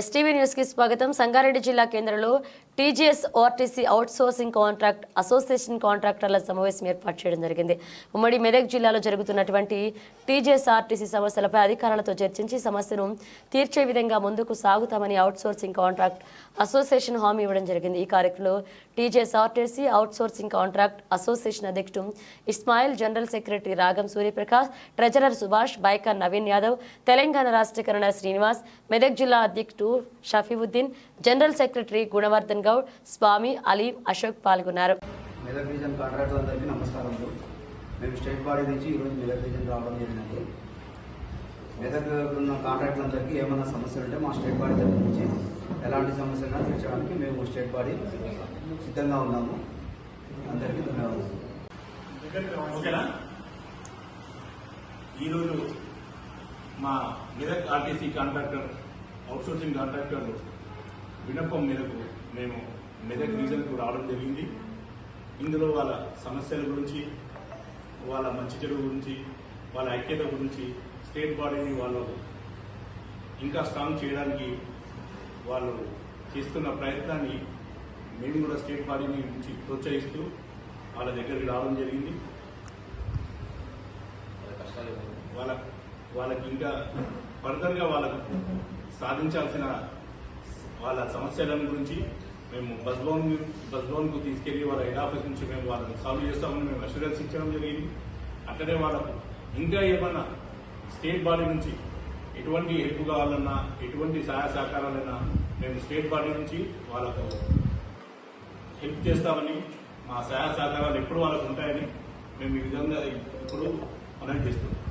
STV న్యూస్కి స్వాగతం. సంగారెడ్డి జిల్లా కేంద్రంలో TGS ORTC outsourcing contract association కాంట్రాక్టర్ల సమావేశం ఏర్పాటు చేయడం జరిగింది. ఉమ్మడి మెదక్ జిల్లాలో జరుగుతున్నటువంటి టీజీఎస్ ఆర్టీసీ సమస్యలపై అధికారులతో చర్చించి సమస్యను తీర్చే విధంగా ముందుకు సాగుతామని అవుట్ సోర్సింగ్ కాంట్రాక్ట్ అసోసియేషన్ హామీ ఇవ్వడం జరిగింది. ఈ కార్యక్రమంలో TGS RTC outsourcing contract association అధ్యక్షుడు Ismail general secretary Ragam Suryaprakash treasurer Subhash biker Naveen Yadav Telangana రాష్ట్ర శ్రీనివాస్ మెదక్ జిల్లా అధ్యక్షుడు షఫీవుద్దీన్ జనరల్ సెక్రటరీ గుణవర్ధన్ గౌడ్ స్వామి అలీం అశోక్ పాల్గొన్నారు. మెదక్ రీజన్ కాంట్రాక్టర్ అందరికీ నమస్కారములు మేము స్టేట్ బాడీ నుంచి ఈరోజు మెదక్ రీజన్ రావడం జరిగినది మెదక్ ఉన్న కాంట్రాక్టర్లందరికీ ఏమైనా సమస్యలు ఉంటే మా స్టేట్ బాడీ తరఫు నుంచి ఎలాంటి సమస్యలు తీర్చడానికి మేము స్టేట్ బాడీ సిద్ధంగా ఉన్నాము. అందరికీ ధన్యవాదాలు. ఈరోజు మా Medak RTC contractor outsourcing contractor వినపం మేరకు మేము మెదక్ రీజన్కు రావడం జరిగింది. ఇందులో వాళ్ళ సమస్యల గురించి వాళ్ళ మంచి చెడు గురించి వాళ్ళ ఐక్యత గురించి స్టేట్ బాడీని వాళ్ళు ఇంకా స్ట్రాంగ్ చేయడానికి వాళ్ళు చేస్తున్న ప్రయత్నాన్ని మేము కూడా స్టేట్ బాడీని నుంచి ప్రోత్సహిస్తూ వాళ్ళ దగ్గరికి రావడం జరిగింది. వాళ్ళ వాళ్ళకి ఇంకా ఫర్దర్గా వాళ్ళకు సాధించాల్సిన వాళ్ళ సమస్యల గురించి మేము బస్ లోన్ బస్ భవన్కు తీసుకెళ్ళి వాళ్ళ హెడ్ ఆఫీస్ నుంచి మేము వాళ్ళని సాల్వ్ చేస్తామని మేము అష్యూరెన్స్ ఇచ్చడం జరిగింది. అట్లనే వాళ్ళకు ఇంకా ఏమన్నా స్టేట్ బాడీ నుంచి ఎటువంటి హెల్ప్ కావాలన్నా ఎటువంటి సహాయ సహకారాలైనా మేము స్టేట్ బాడీ నుంచి వాళ్ళకు హెల్ప్ చేస్తామని మా సహాయ సహకారాలు ఎప్పుడు వాళ్ళకు ఉంటాయని మేము ఈ విధంగా ఇప్పుడు మనం చేస్తున్నాం.